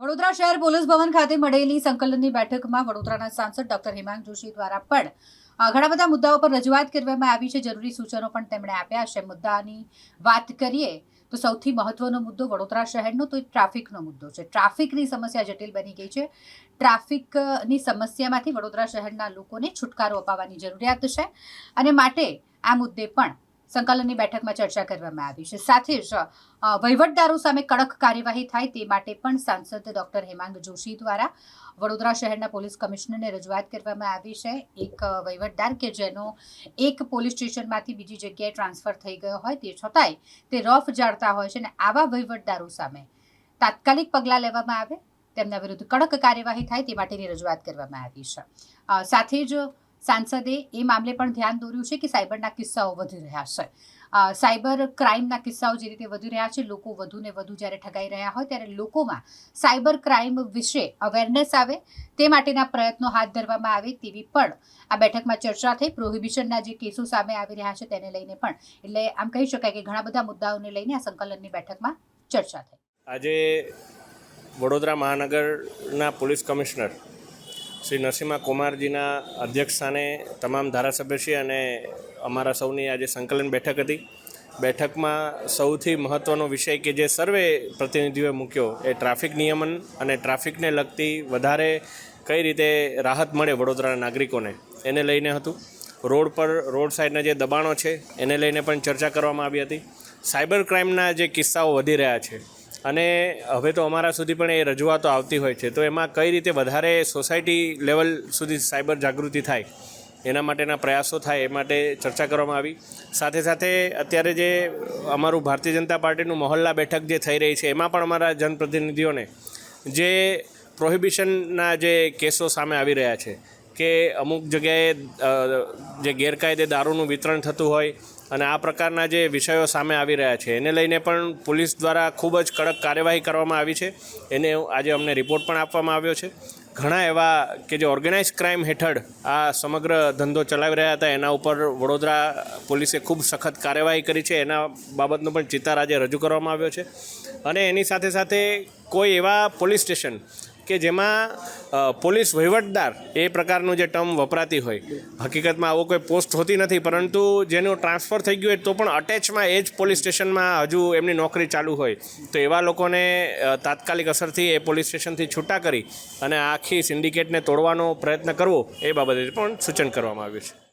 વડોદરા શહેર પોલીસ ભવન ખાતે મળેલી સંકલનની બેઠકમાં વડોદરાના સાંસદ ડોક્ટર હેમાંગ જોશી દ્વારા પણ ઘણા બધા મુદ્દાઓ પર રજૂઆત કરવામાં આવી છે. જરૂરી સૂચનો પણ તેમણે આપ્યા છે. મુદ્દાની વાત કરીએ તો સૌથી મહત્વનો મુદ્દો વડોદરા શહેરનો તો એ ટ્રાફિકનો મુદ્દો છે. ટ્રાફિકની સમસ્યા જટિલ બની ગઈ છે. ટ્રાફિકની સમસ્યામાંથી વડોદરા શહેરના લોકોને છુટકારો અપાવવાની જરૂરિયાત છે. અને માટે આ મુદ્દે પણ સંકલનની બેઠકમાં ચર્ચા કરવામાં આવી છે. સાથે જ વહીવટદારો સામે કડક કાર્યવાહી થાય તે માટે પણ સાંસદ ડોક્ટર હેમાંગ જોશી દ્વારા વડોદરા શહેરના પોલીસ કમિશનરને રજૂઆત કરવામાં આવી છે. એક વહીવટદાર કે જેનો એક પોલીસ સ્ટેશનમાંથી બીજી જગ્યાએ ટ્રાન્સફર થઈ ગયો હોય તે છતાંય તે રફ જાળતા હોય છે અને આવા વહીવટદારો સામે તાત્કાલિક પગલાં લેવામાં આવે, તેમના વિરુદ્ધ કડક કાર્યવાહી થાય તે માટેની રજૂઆત કરવામાં આવી છે. સાથે જ સાંસદે એ મામલે પણ ધ્યાન દોર્યું છે કે સાયબરના કિસ્સાઓ વધી રહ્યા છે. સાયબર ક્રાઇમના કિસ્સાઓ જે રીતે વધી રહ્યા છે, લોકો વધુને વધુ જ્યારે ઠગાઈ રહ્યા હોય ત્યારે લોકોમાં સાયબર ક્રાઇમ વિશે અવેરનેસ આવે, તે માટેના પ્રયત્નો હાથ ધરવામાં આવે તેવી પણ આ બેઠકમાં ચર્ચા થઈ. પ્રોહિબિશનના જે કેસો સામે આવી રહ્યા છે તેને લઈને પણ, એટલે આમ કહી શકાય કે ઘણા બધા મુદ્દાઓને લઈને આ સંકલનની બેઠકમાં ચર્ચા થઈ. આજે વડોદરા મહાનગરના પોલીસ કમિશનર શ્રી નરસિંહા કુમારજીના અધ્યક્ષસ્થાને તમામ ધારાસભ્યશ્રી અને અમારા સૌની આજે સંકલન બેઠક હતી. બેઠકમાં સૌથી મહત્ત્વનો વિષય કે જે સર્વે પ્રતિનિધિઓએ મૂક્યો એ ટ્રાફિક નિયમન અને ટ્રાફિકને લગતી વધારે કઈ રીતે રાહત મળે વડોદરાના નાગરિકોને એને લઈને હતું. રોડ પર રોડ સાઈડના જે દબાણો છે એને લઈને પણ ચર્ચા કરવામાં આવી હતી. સાયબર ક્રાઇમના જે કિસ્સાઓ વધી રહ્યા છે અને હવે તો અમારા સુધી પણ એ રજૂઆતો આવતી હોય છે. તો એમાં કઈ રીતે વધારે સોસાયટી લેવલ સુધી સાયબર જાગૃતિ થાય, એના માટેના પ્રયાસો થાય એ માટે ચર્ચા કરવામાં આવી. સાથે સાથે અત્યારે જે અમારું ભારતીય જનતા પાર્ટીનું મહોલ્લા બેઠક જે થઈ રહી છે, એમાં પણ અમારા જનપ્રતિનિધિઓને જે પ્રોહિબિશનના જે કેસો સામે આવી રહ્યા છે કે અમુક જગ્યાએ જે ગેરકાયદે દારૂનું વિતરણ થતું હોય અને આ પ્રકારના જે વિષયો સામે આવી રહ્યા છે, એને લઈને પણ પોલીસ દ્વારા ખૂબ જ કડક કાર્યવાહી કરવામાં આવી છે. એને આજે અમને રિપોર્ટ પણ આપવામાં આવ્યો છે. ઘણા એવા કે જે ઓર્ગેનાઇઝ ક્રાઇમ હેઠળ આ સમગ્ર ધંધો ચલાવી રહ્યા હતા, એના ઉપર વડોદરા પોલીસે ખૂબ સખત કાર્યવાહી કરી છે. એના બાબતનો પણ ચિતાર આજે રજૂ કરવામાં આવ્યો છે. અને એની સાથે સાથે કોઈ એવા પોલીસ સ્ટેશન કે જેમાં પોલીસ વહીવટદાર એ પ્રકારનું જે ટર્મ વપરાતી હોય. હકીકતમાં આવો કોઈ પોસ્ટ હોતી નથી, પરંતુ જેનું ટ્રાન્સફર થઈ ગયું હોય તો પણ અટેચમાં એ જ પોલીસ સ્ટેશનમાં હજુ એમની નોકરી ચાલુ હોય. તો એવા લોકોને તાત્કાલિક અસરથી એ પોલીસ સ્ટેશનથી છૂટા કરી અને આખી સિન્ડિકેટને તોડવાનો પ્રયત્ન કરવો એ બાબતે પણ સૂચન કરવામાં આવ્યું છે.